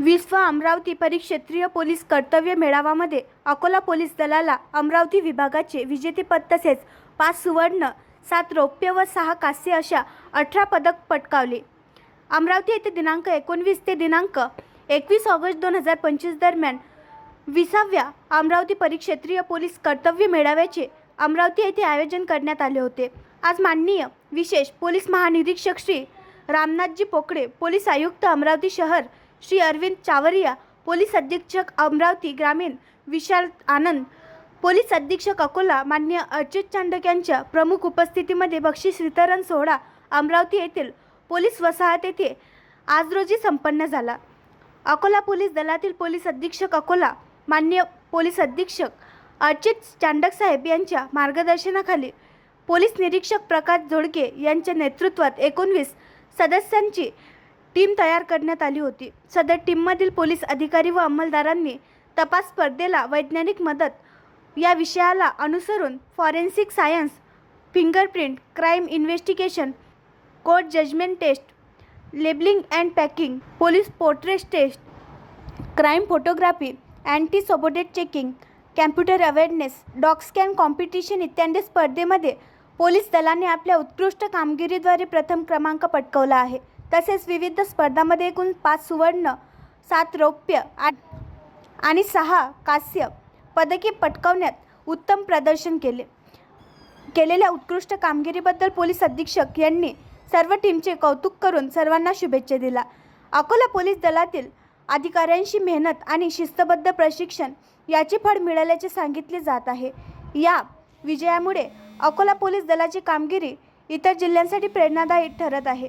विश्व अमरावती परिक्षेत्रीय पोलीस कर्तव्य मेळावामध्ये अकोला पोलीस दलाला अमरावती विभागाचे विजेतेपद तसेच पाच सुवर्ण सात रौप्य व सहा कांस्य अशा अठरा पदक पटकावले. अमरावती येथे दिनांक एकोणवीस ते दिनांक एकवीस ऑगस्ट दोन हजार पंचवीस दरम्यान विसाव्या अमरावती परिक्षेत्रीय पोलीस कर्तव्य मेळाव्याचे अमरावती येथे आयोजन करण्यात आले होते. आज माननीय विशेष पोलीस महानिरीक्षक श्री रामनाथजी पोकळे पोलीस आयुक्त अमरावती शहर श्री अरविंद चावरिया पोलीस अधीक्षक अमरावती ग्रामीण विशाल आनंद पोलीस अधीक्षक अकोला मान्य अर्चित चांडक यांच्या प्रमुख उपस्थितीमध्ये बक्षीस वितरण सोहळा अमरावती येथील पोलीस वसाहत येथे आज रोजी संपन्न झाला. अकोला पोलीस दलातील पोलीस अधीक्षक अकोला मान्य पोलीस अधीक्षक अर्चित चांडक साहेब यांच्या मार्गदर्शनाखाली पोलीस निरीक्षक प्रकाश जोडके यांच्या नेतृत्वात एकोणवीस सदस्यांची टीम तयार करण्यात आली होती. सदर टीममधील पोलीस अधिकारी व अंमलदारांनी तपास स्पर्धेला वैज्ञानिक मदत या विषयाला अनुसरून forensic science fingerprint crime investigation court judgement test labelling and packing police portrait test crime photography anti sabotage checking computer awareness dog scan competition इत्यादी स्पर्धेमध्ये पोलीस दलाने आपल्या उत्कृष्ट कामगिरीद्वारे प्रथम क्रमांक पटकवला आहे. तसेच विविध स्पर्धांमध्ये एकूण पाच सुवर्ण सात रौप्य आणि सहा कांस्य पदके पटकावण्यात उत्तम प्रदर्शन केले. केलेल्या उत्कृष्ट कामगिरीबद्दल पोलीस अधीक्षक यांनी सर्व टीमचे कौतुक करून सर्वांना शुभेच्छा दिला अकोला पोलीस दलातील अधिकाऱ्यांशी मेहनत आणि शिस्तबद्ध प्रशिक्षण याचे फळ मिळाल्याचे सांगितले जात आहे. या विजयामुळे अकोला पोलीस दलाची कामगिरी इतर जिल्ह्यांसाठी प्रेरणादायी ठरत आहे.